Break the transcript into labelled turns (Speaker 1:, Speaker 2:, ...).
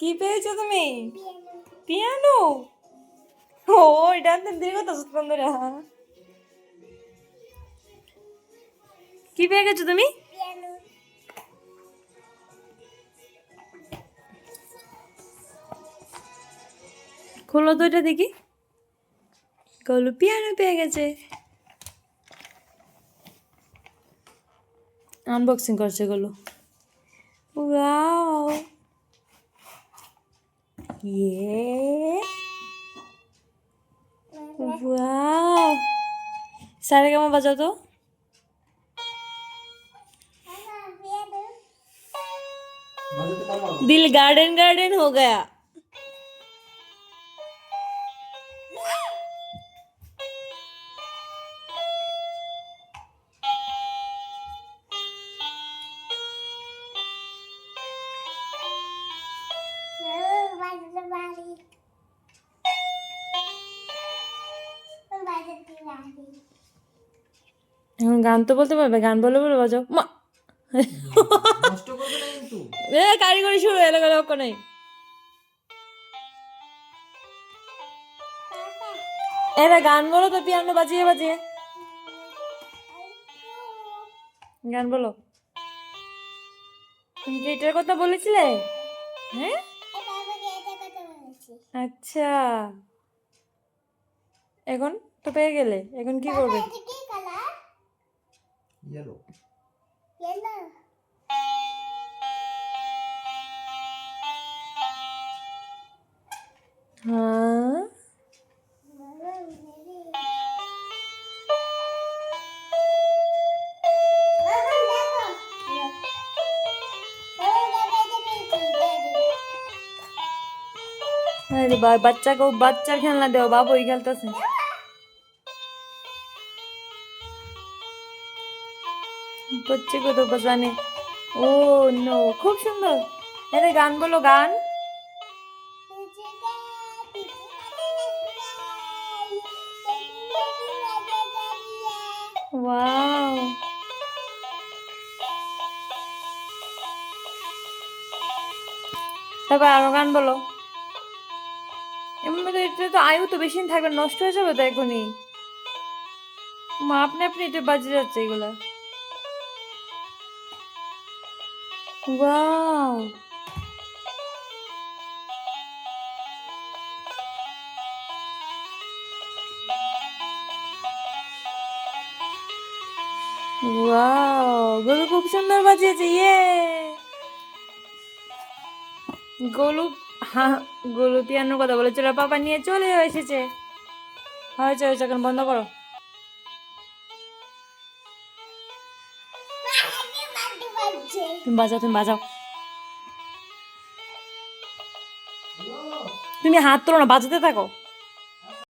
Speaker 1: কি পেয়েছ তুমি? পিয়ানো? ও, এটা দীর্ঘ তো সুন্দর কি পেয়ে গেছো তুমি? খোলো তো এটা দেখি। গলু পিয়ানো পেয়ে গেছে। আনবক্সিং করছে গলু ওয়াও ইয়ে ওয়াও সারে কেমন বাজাও তো दिल गार्डन गार्डन हो गया এখন গান তো বলতে পারবে গান বলে বলে বাজাও। মা।
Speaker 2: নষ্ট করবে
Speaker 1: এ কারিগরি শুরু এলো গেল নেই। এরা গান বলো তো পিয়ানো বাজিয়ে বাজিয়ে। গান বলো। তুমি কি এটার কথা বলেছিলে? হ্যাঁ? আচ্ছা। এখন তো পেয়ে গেলে এখন কি করবে?
Speaker 2: ইয়েলো
Speaker 1: হ্যাঁ আরে ভাই বাচ্চাকে, বাচ্চার খেলনা দেও, বাবু ওই খেলতেছে। বচ্চে কত বাজানে ও, নো, খুব সুন্দর। এটা গান বলো গান। ওয়াও। তারপর আরও গান বলো। এমনি তো এটা তো আয়ু তো বেশি থাকবে, নষ্ট হয়ে যাবে তো এখনই। মা, আপনি আপনি এটা বাজে যাচ্ছে এগুলা। ওয়াও। গরু খুব সুন্দর বাজিয়েছে ইয়ে। গোলু হ্যাঁ গোলু পিয়ানোর কথা বলেছিল, পাপা নিয়ে চলে এসেছে। হয়েছে হয়েছে এখন বন্ধ করো। তুমি বাজাও তুমি বাজাও। তুমি হাত তোলো না, বাজাতে থাকো।